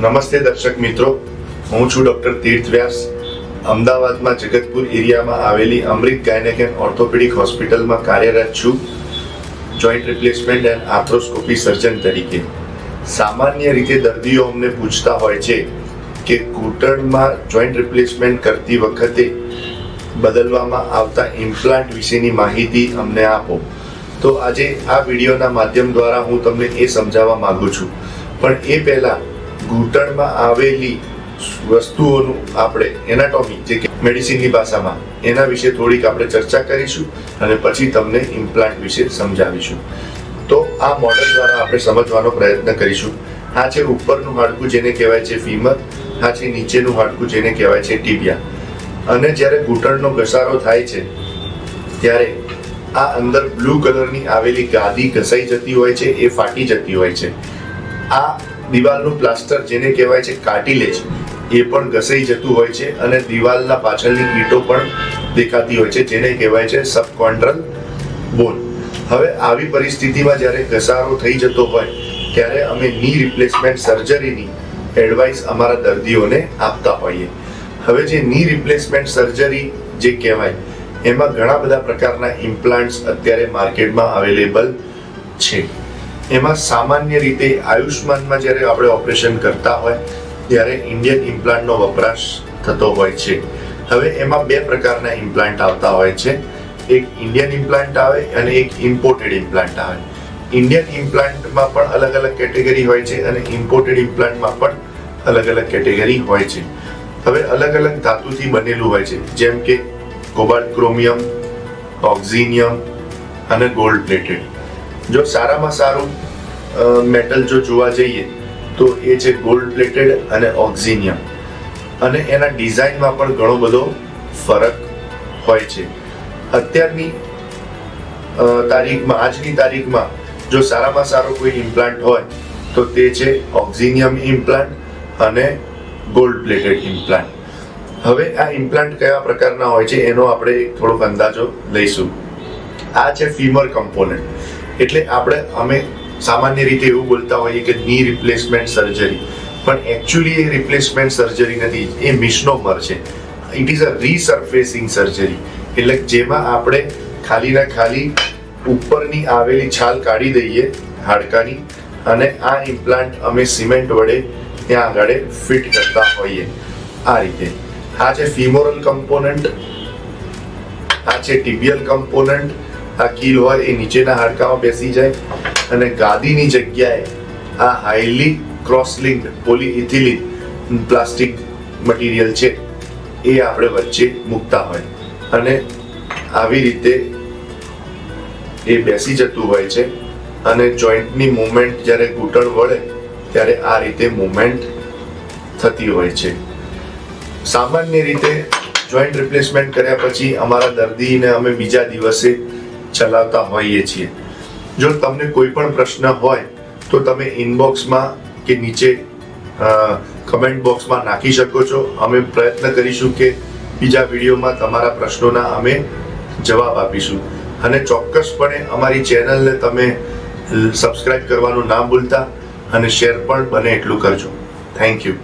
નમસ્તે દર્શક મિત્રો. હું છું ડોક્ટર તીર્થ વ્યાસ. અમદાવાદમાં જગતપુર એરિયામાં આવેલી અમૃત ગાયનેક એન્ડ ઓર્થોપેડિક હોસ્પિટલમાં કાર્યરત છું. Joint replacement and arthroscopy surgeon તરીકે. સામાન્ય રીતે દર્દીઓ અમને પૂછતા હોય છે કે ઘૂંટણમાં જોઈન્ટ રિપ્લેસમેન્ટ કરતી વખતે બદલવામાં આવતા ઇમ્પ્લાન્ટ વિશેની માહિતી અમને આપો. તો આજે આ વિડીયોના માધ્યમ દ્વારા હું તમને એ સમજાવવા માગું છું. પણ એ પહેલાં ઘૂંટણમાં આવેલી વસ્તુઓનું આપણે એનાટોમી જે કે મેડિસિનની ભાષામાં, એના વિશે થોડીક આપણે ચર્ચા કરીશું અને પછી તમને ઇમ્પ્લાન્ટ વિશે સમજાવીશું. તો આ મોડલ દ્વારા આપણે સમજવાનો પ્રયત્ન કરીશું. આ છે ઉપરનું હાડકું જેને કહેવાય છે ફીમર આ છે નીચેનું હાડકું જેને કહેવાય છે ટીબિયા અને જ્યારે ઘૂંટણનો ઘસારો થાય છે, ત્યારે આ અંદર બ્લુ કલરની આવેલી ગાદી ઘસાઈ જતી હોય છે, એ ફાટી જતી હોય છે. આ દિવાલનું પ્લાસ્ટર જેને કહેવાય છે કાર્ટિલેજ, એ પણ ઘસાઈ જતું હોય છે અને દિવાલના પાછળની ઈંટો પણ દેખાતી હોય છે, જેને કહેવાય છે સબકોન્ડ્રલ બોન. હવે આવી પરિસ્થિતિમાં જ્યારે ઘસારો થઈ જતો હોય, ત્યારે અમે ની રિપ્લેસમેન્ટ સર્જરીની એડવાઇસ અમારા દર્દીઓને આપતા હોઈએ. હવે જે ની રિપ્લેસમેન્ટ સર્જરી જે કહેવાય, એમાં ઘણા બધા પ્રકારના ઇમ્પ્લાન્ટ્સ અત્યારે માર્કેટમાં અવેલેબલ છે. એમાં સામાન્ય રીતે આયુષ્માનમાં જ્યારે આપણે ઓપરેશન કરતા હોય, ત્યારે ઇન્ડિયન ઇમ્પ્લાન્ટનો વપરાશ થતો હોય છે. હવે એમાં બે પ્રકારના ઇમ્પ્લાન્ટ આવતા હોય છે. એક ઇન્ડિયન ઇમ્પ્લાન્ટ આવે અને એક ઇમ્પોર્ટેડ ઇમ્પ્લાન્ટ આવે. ઇન્ડિયન ઇમ્પ્લાન્ટમાં પણ અલગ અલગ કેટેગરી હોય છે અને ઇમ્પોર્ટેડ ઇમ્પ્લાન્ટમાં પણ અલગ અલગ કેટેગરી હોય છે. હવે અલગ અલગ ધાતુથી બનેલું હોય છે. જેમ કે કોબાલ્ટ ક્રોમિયમ, ઓક્ઝિનિયમ અને ગોલ્ડ પ્લેટેડ. જો સારામાં સારું મેટલ જો જોવા જઈએ, તો એ છે ગોલ્ડ પ્લેટેડ અને ઓક્ઝિનિયમ અને એના ડિઝાઇનમાં પણ ઘણો બધો ફરક હોય છે. અત્યારની તારીખમાં, આજની તારીખમાં જો સારામાં સારો કોઈ ઇમ્પ્લાન્ટ હોય, તો તે છે ઓક્ઝિનિયમ ઇમ્પ્લાન્ટ અને ગોલ્ડ પ્લેટેડ ઇમ્પ્લાન્ટ હવે આ ઇમ્પ્લાન્ટ કયા પ્રકારના હોય છે, એનો આપણે થોડોક અંદાજો લઈશું. આ છે ફીમર કમ્પોનન્ટ એટલે આપણે અમે સામાન્ય રીતે એવું બોલતા હોઈએ કે ની રિપ્લેસમેન્ટ સર્જરી પણ એકચ્યુઅલી એ રિપ્લેસમેન્ટ સર્જરી નથી, એ મિશનોમર છે. It is a resurfacing surgery એટલે જેમાં આપણે ખાલીના ખાલી ઉપરની આવેલી છાલ કાઢી દઈએ હાડકાની અને આ ઇમ્પ્લાન્ટ અમે સિમેન્ટ વડે ત્યાં આગળ ફિટ કરતા હોઈએ. આ રીતે. આ છે ફિમોરલ કમ્પોનન્ટ આ છે ટિબિયલ કમ્પોનન્ટ આ કીલ હોય એ નીચેના હાડકામાં બેસી જાય અને ગાદીની જગ્યાએ આ highly crosslinked polyethylene plastic material છે એ આપણે વચ્ચે મૂકતા હોય. અને આવી રીતે એ બેસી જતું હોય છે અને જોઈન્ટની મુવમેન્ટ જ્યારે ઘૂંટણ વળે ત્યારે આ રીતે મૂવમેન્ટ થતી હોય છે. સામાન્ય રીતે જોઈન્ટ રિપ્લેસમેન્ટ કર્યા પછી અમારા દર્દીને અમે બીજા દિવસે ચલાવતા હોઈએ છીએ. જો તમને કોઈ પણ પ્રશ્ન હોય, તો તમે ઇનબોક્સમાં કે નીચે કમેન્ટ બોક્સમાં નાખી શકો છો. અમે પ્રયત્ન કરીશું કે બીજા વિડીયોમાં તમારા પ્રશ્નોના અમે જવાબ આપીશું. અને ચોક્કસપણે અમારી ચેનલને તમે સબસ્ક્રાઇબ કરવાનું ના ભૂલતા અને શેર પણ બને એટલું કરજો. Thank you